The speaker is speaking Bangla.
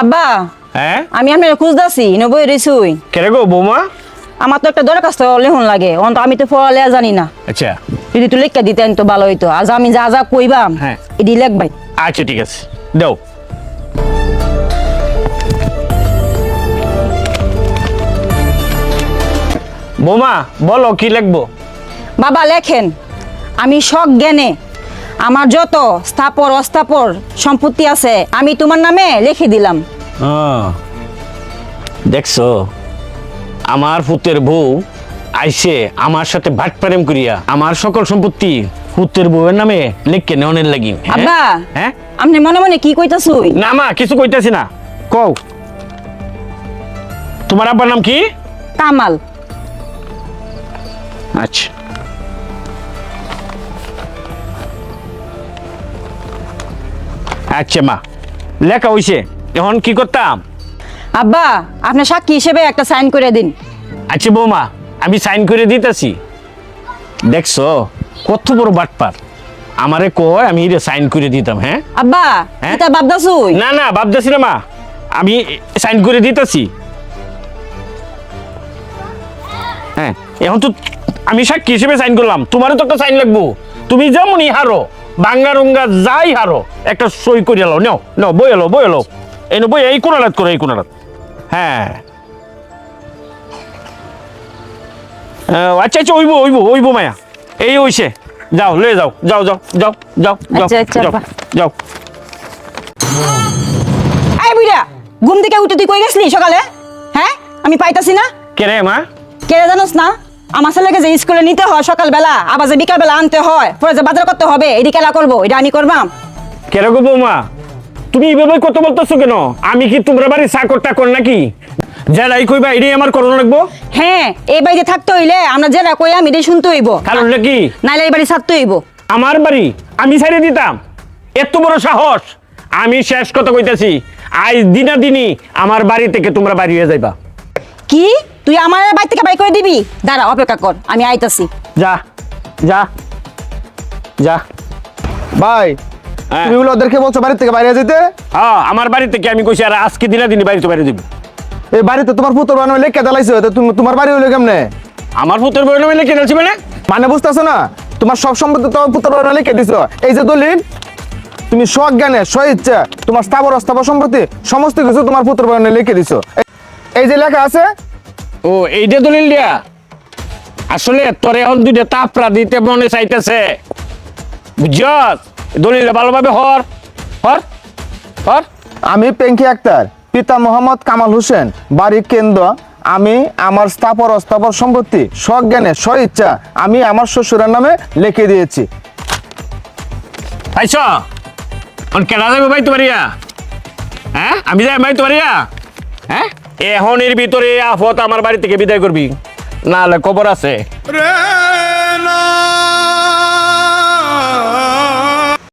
আব্বা হ্যাঁ? আমি আপনার খুঁজতেছি নবই রেছুই কেরে গো বৌমা? আমার তো একটা দরখাস্ত লেহন লাগে অন্ত আমি তো পড়ালে জানি না। আচ্ছা। যদি তুই লেখা দিতেন তো ভালো হইতো। আজ আমি যা যা কইবাম হ্যাঁ। এটি লেখবাই আচ্ছা ঠিক আছে। দাও। বৌমা বলো কি লিখব? বাবা লেখেন। আমি শখ জ্ঞানে আমার যত স্থাপর অস্থাপর সম্পত্তি আছে আমি তোমার নামে লিখে দিলাম। দেখছ আমার পুতের বউ আইসে আমার সাথে ভাট প্রেম করিয়া আমার সকল সম্পত্তি পুতের বউয়ের নামে লিখকে নেওয়ানের লাগি। হ্যাঁ? আব্বা হ্যাঁ? আপনি মনে মনে কি কইতাছুই না মা কিছু কইতাছি না। কও। তোমার আব্বার নাম কি? কামাল আচ্ছা। আচ্ছা মা। লেখা হইছে। এখন কি করতাম? আব্বা আপনি সাক্ষী হিসেবে একটা সাইন করে দিন। আচ্ছা বৌমা আমি সাইন করে দিতেছি। দেখছ কত বড় বাটপার। আমারে কয় আমি এটা সাইন করে দিতাম হ্যাঁ? আব্বা হ্যাঁ? এটা বাপদাসুই না না ভাবতেছি না মা। আমি সাইন করে দিতেছি। হ্যাঁ এখন তো আমি সাক্ষী হিসেবে সাইন করলাম। তোমারও তো একটা সাইন লাগবো। তুমি যেমনই হারো। বাঙ্গা রঙ্গা যাই হারো একটা সই করে এলো নাও নাও বই এলো বই এলো এই বই এই কোনালাত করো এই কোনালাত হ্যাঁ। আচ্ছা আচ্ছা ওইবো ওইবো ওইবো মায়া। এই ওইছে যাও লয়ে যাও যাও যাও যাও যাও যাও আচ্ছা, আচ্ছা। যাও এই বুইরা ঘুম থেকে উঠে তুই কই গেছলি সকালে? হ্যাঁ? আমি পাইতাছি না। কে রে মা? কে জানোস না? আমার ছেলেকে যে স্কুলে নিতে হয় সকালবেলা আবার যে বিকালবেলা আনতে হয় পরে যে বাজার করতে হবে এটি খেলা করব? এটা আমি করবাম। কেরকম বৌমা? তুমি এইভাবে কত বলতেছো কেন? আমি কি তোমরা বাড়ি চাকর টাকর নাকি? যারাই কইবা এটাই আমার করোনা লাগবো? হ্যাঁ এই বাড়িতে থাকতে হইলে আমরা যেটা কই আমি এটাই শুনতে হইব। কারণ নাকি নাইলে এই বাড়ি ছাড়তে হইব। আমার বাড়ি আমি ছেড়ে দিতাম। এত বড় সাহস। আমি শেষ কথা কইতাছি। আজ দিনা দিনই আমার বাড়ি থেকে তোমরা বাড়ি হয়ে যাইবা। কি? তুই আমার বাড়ি থেকে বাই করে দিবি? দাঁড়া অপেক্ষা কর আমি আইতাছি। যা যা যা। ভাই হ্যাঁ। তুমি বলে ওদেরকে বলছো বাড়ি থেকে বাইরে যেতে? হ্যাঁ আমার বাড়ি থেকে আমি কইছি আর আজকে দিনা দিনই বাড়িতে বাইরে দিব এই বাড়িতে তোমার পুত্র বানাবে লেখা দেলাইছো তো তুমি- তোমার বাড়ি হইল কেমনে? আমার পুত্রের বই নামে লিখে দিয়েছি মানে? মানে বুঝতেছো না? তোমার সব সম্পত্তি তোমার পুত্র বানাবে লেখা দিছো। এই যে দলিল তুমি সজ্ঞানে স্ব ইচ্ছা তোমার স্থাবর অস্থাবর সম্পত্তি সমস্ত কিছু তোমার পুত্র বানাবে লিখে দিছো। এই- এই যে লেখা আছে? ও এইটা দলিল দিয়া আসলে তোর এখন দুইটা তাপরা দিতে মনে চাইতেছে। বুঝছস? দলিল ভালোভাবে হর হর হর। আমি পেঙ্কি আক্তার পিতা মোহাম্মদ কামাল হোসেন বাড়ি কেন্দ্র। আমি আমার স্থাপর অস্থাপর সম্পত্তি সজ্ঞানে স্ব ইচ্ছা আমি আমার শ্বশুরের নামে লিখে দিয়েছি। আইস কেনা যাবে ভাই তোমারিয়া হ্যাঁ? আমি যাই ভাই তোমারিয়া হ্যাঁ? এখন এর ভিতরে আফত আমার বাড়ি থেকে বিদায় করবি। নাহলে খবর আছে।